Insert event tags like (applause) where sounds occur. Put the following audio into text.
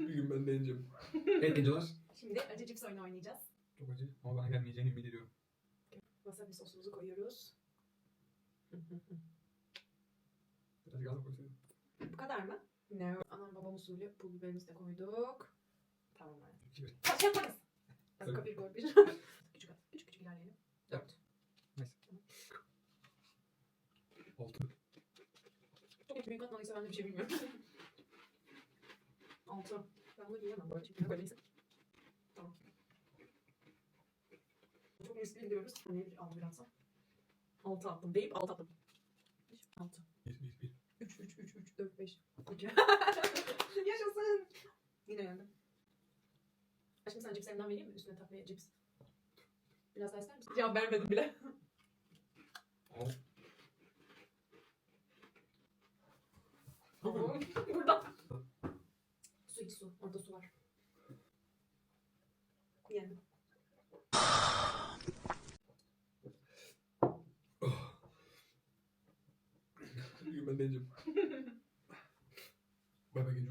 (laughs) bir gün ben de yeneceğim. Evet gencolar. Şimdi acı cips oyunu oynayacağız. Çok acı ama bana gelmeyeceğini ümit ediyorum. Wasabi sosumuzu koyuyoruz. Birazcık az koysaydın. Bu kadar mı? Ne? Anam babam usulü pul biberimizi de koyduk. Tamam hadi. İki bir. Taş yaparız. Tabii. Bir gol bir. küçük at. Küçük küçük ilerleyelim. Dört. Neyse. Altı. Çok büyük atmadıysa ben de bir şey bilmiyorum. (laughs) Altı. Ben bunu yiyemem böyle çünkü böyleyse. Tamam. Çok riskli gidiyoruz. Hani bir al bir atsam. Altı attım deyip altı attım. Altı. Bir, bir, bir. Üç, üç, üç, üç, dört, beş. İki. (laughs) Yaşasın. Yine yendim. Aşkım sana cipslerinden vereyim mi? Üstüne tatlıya cips. Biraz daha ister misin? Cevap vermedim bile. Al. Burada. İç su. Orada su var. Yendim. Bir gün ben (laughs)